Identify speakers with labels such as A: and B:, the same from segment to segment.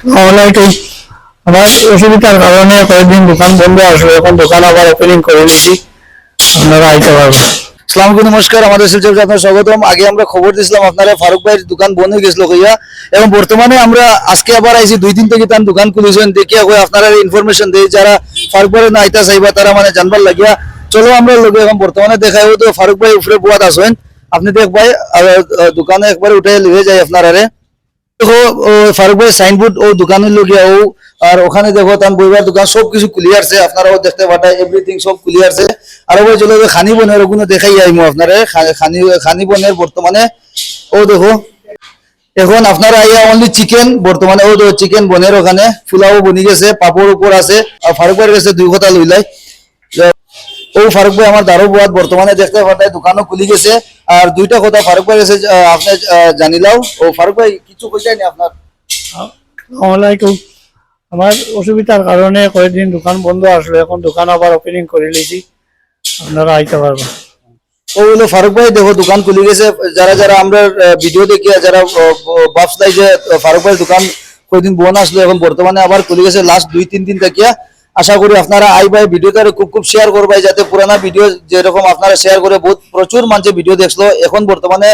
A: আসসালামাইকুম আমার অসুবিধার কারণে কয়েকদিন দোকান বন্ধ এখন দোকান আবার ওপেনিং করে নিয়েছি। আপনারা আইতে পারবেন।
B: সালাম নমস্কার। আমাদের শিলচর আপনার স্বাগতম। আগে আমরা খবর দিয়েছিলাম, আপনারা ফারুক ভাইয়ের দোকান বন্ধ গেছিল কইয়া। এবং বর্তমানে আমরা আজকে আবার আইছি, দুই দিন থেকে তার দোকান খুলেছেন। দেখিয়া কই আপনারা ইনফরমেশন দেই, যারা ফারুক ভাইয়ের না আইতা চাইবা তারা মানে জানবার লাগিয়া। চলো আমরা লগে, এখন বর্তমানে দেখাই তো ফারুক ভাই উপরে বুয়াত আসেন আপনি দেখ ভাই দোকানে একবার উঠে লিয়ে যায় আপনারা দেখো ফারুক সাইনবোর্ড ও দোকানের লগিয়া ও আর ওখানে দেখো, তার বইবার দোকান সব কিছু ক্লিয়ার আছে আপনারাও দেখতে পাঠায় এভরিথিং সব ক্লিয়ার আছে আর ওই চলো খানি বনের ওগুলো দেখাই আইমু আপনারে খানি খানি বনের বর্তমানে। ও দেখো, এখন আপনারা আইয়া অনলি চিকেন বর্তমানে ও চিকেন বনের ওখানে ফুলাও বনি গেছে, পাপড় উপর আছে, আর ফারুক কাছে দুই কথা লইলাই। ও ফারুক ভাই আমার দারো বুয়াত বর্তমানে দেখতে পাঠায় দোকানও খুলি গেছে। আর দুইটা কথা ফারুক কাছে আহ, আপনি জানিলাও ও ফারুক ভাই কিছু কইটাই নি আপনার?
A: আসসালামাইকুম আমার অসুবিধার কারণে কয়েকদিন দোকান বন্ধ আসলো এখন দোকান আবার ওপেনিং করে নিয়েছি। আপনারা আইতে পারবেন।
B: ও হলো ফারুক ভাই দেখো দোকান খুলে গেছে। যারা যারা আমরা ভিডিও দেখি যারা ভাবলাই যে ফারুক ভাই দোকান কয়েকদিন বোন আসলো এখন বর্তমানে আবার খুলে গেছে। লাস্ট দুই তিন দিন দেখিয়া আশা করি আপনারা আই ভাই ভিডিওটা খুব খুব শেয়ার করবাই যাতে পুরানা ভিডিও যেরকম আপনারা শেয়ার করে বহুত প্রচুর মানুষের ভিডিও দেখল। এখন বর্তমানে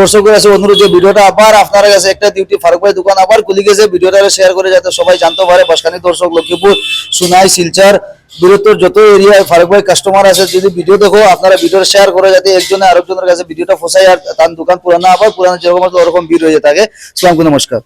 B: দর্শকের কাছে অনুরোধ যে ভিডিওটা আবার আপনার কাছে একটা ডিউটি ফারুক ভাই দোকান আবার খুলে গেছে ভিডিওটা শেয়ার করে যাতে সবাই জানতে পারে। বাসখালী দর্শক লক্ষ্মীপুর, সুনাই, শিলচর, দূরত্বর যত এরিয়ায় ফারুক ভাই কাস্টমার আছে, যদি ভিডিও দেখো, আপনারা ভিডিও শেয়ার করে যাতে একজনে আরেকজনের কাছে ভিডিওটা ফসাই আর তার দোকান পুরানা আবার পুরানো যেরকম ওরকম ভিড় হয়ে থাকে। সালামকু নমস্কার।